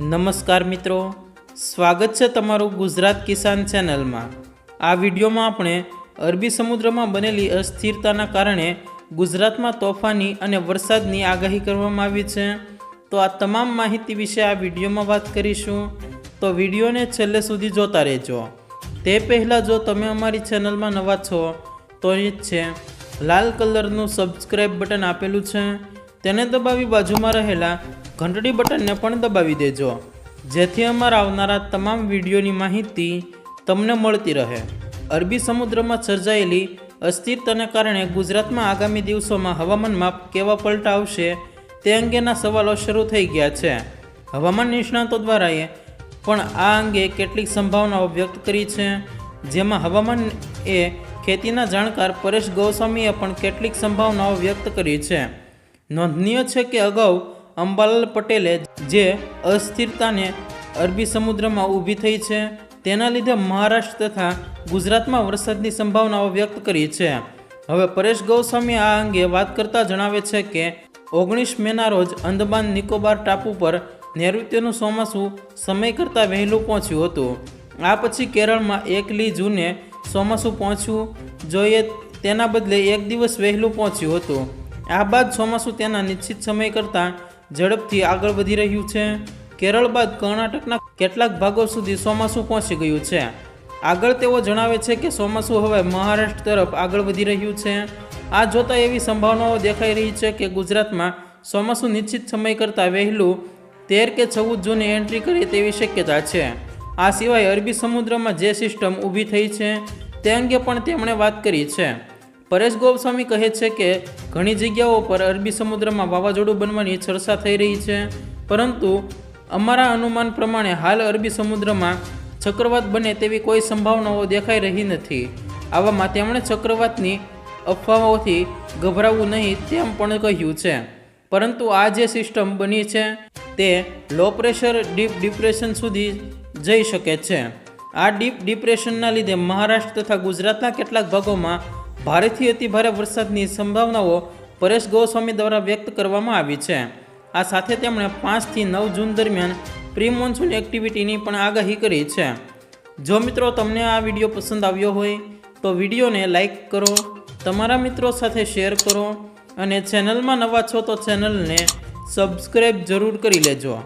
નમસ્કાર મિત્રો. સ્વાગત છે તમારું ગુજરાત કિસાન ચેનલમાં. આ વિડીયોમાં આપણે અરબી સમુદ્રમાં બનેલી અસ્થિરતાના કારણે ગુજરાતમાં તોફાની અને વરસાદની આગાહી કરવામાં આવી છે. તો આ તમામ માહિતી વિશે આ વિડીયોમાં વાત કરીશું. તો વિડીયોને છેલ્લે સુધી જોતા રહેજો. તે પહેલાં જો તમે અમારી ચેનલમાં નવા છો, તો એ જ છે. લાલ કલરનું સબસ્ક્રાઈબ બટન આપેલું છે. તેને દબાવી બાજુમાં રહેલા ઘંટડી બટનને પણ દબાવી દેજો. જેથી અમારા આવનારા તમામ વિડીયોની માહિતી તમને મળતી રહે. અરબી સમુદ્રમાં સર્જાયેલી અસ્થિરતાને કારણે ગુજરાતમાં આગામી દિવસોમાં હવામાનમાં કેવા પલટા આવશે તે અંગેના સવાલો શરૂ થઈ ગયા છે. હવામાન નિષ્ણાતો દ્વારાએ પણ આ અંગે કેટલીક સંભાવનાઓ વ્યક્ત કરી છે, જેમાં હવામાન એ ખેતીના જાણકાર પરેશ ગોસ્વામીએ પણ કેટલીક સંભાવનાઓ વ્યક્ત કરી છે. નોંધનીય છે કે અગાઉ અંબાલાલ પટેલે જે અસ્થિરતાને અરબી સમુદ્રમાં ઊભી થઈ છે, તેના લીધે મહારાષ્ટ્ર તથા ગુજરાતમાં વરસાદની સંભાવનાઓ વ્યક્ત કરી છે. હવે પરેશ ગૌસ્વામી આ અંગે વાત કરતા જણાવે છે કે, ઓગણીસ મેના રોજ અંદમાન નિકોબાર ટાપુ પર નૈઋત્યનું ચોમાસું સમય કરતાં વહેલું પહોંચ્યું હતું. આ પછી કેરળમાં એકલી જૂને ચોમાસું પહોંચ્યું. જોઈએ તેના બદલે એક દિવસ વહેલું પહોંચ્યું હતું. આ બાદ ચોમાસું તેના નિશ્ચિત સમય કરતાં ઝડપથી આગળ વધી રહ્યું છે. કેરળ બાદ કર્ણાટકના કેટલાક ભાગો સુધી ચોમાસું પહોંચી ગયું છે. આગળ તેઓ જણાવે છે કે ચોમાસું હવે મહારાષ્ટ્ર તરફ આગળ વધી રહ્યું છે. આ જોતાં એવી સંભાવનાઓ દેખાઈ રહી છે કે ગુજરાતમાં ચોમાસું નિશ્ચિત સમય કરતાં વહેલું તેર કે ચૌદ જૂને એન્ટ્રી કરે તેવી શક્યતા છે. આ સિવાય અરબી સમુદ્રમાં જે સિસ્ટમ ઊભી થઈ છે તે અંગે પણ તેમણે વાત કરી છે. પરેશ ગોસ્વામી કહે છે કે, ઘણી જગ્યાઓ પર અરબી સમુદ્રમાં વાવાઝોડું બનવાની ચર્ચા થઈ રહી છે. પરંતુ અમારા અનુમાન પ્રમાણે હાલ અરબી સમુદ્રમાં ચક્રવાત બને તેવી કોઈ સંભાવનાઓ દેખાઈ રહી નથી. આવામાં તેમણે ચક્રવાતની અફવાઓથી ગભરાવું નહીં તેમ પણ કહ્યું છે. પરંતુ આ જે સિસ્ટમ બની છે, તે લો પ્રેશર ડીપ ડિપ્રેશન સુધી જઈ શકે છે. આ ડીપ ડિપ્રેશનના લીધે મહારાષ્ટ્ર તથા ગુજરાતના કેટલાક ભાગોમાં ભારેથી અતિભારે વરસાદની સંભાવનાઓ પરેશ ગોસ્વામી દ્વારા વ્યક્ત કરવામાં આવી છે. આ સાથે તેમણે પાંચથી નવ જૂન દરમિયાન પ્રી મોન્સૂન એક્ટિવિટીની પણ આગાહી કરી છે. જો મિત્રો તમને આ વીડિયો પસંદ આવ્યો હોય, તો વિડીયોને લાઇક કરો, તમારા મિત્રો સાથે શેર કરો અને ચેનલમાં નવા છો તો ચેનલને સબસ્ક્રાઈબ જરૂર કરી લેજો.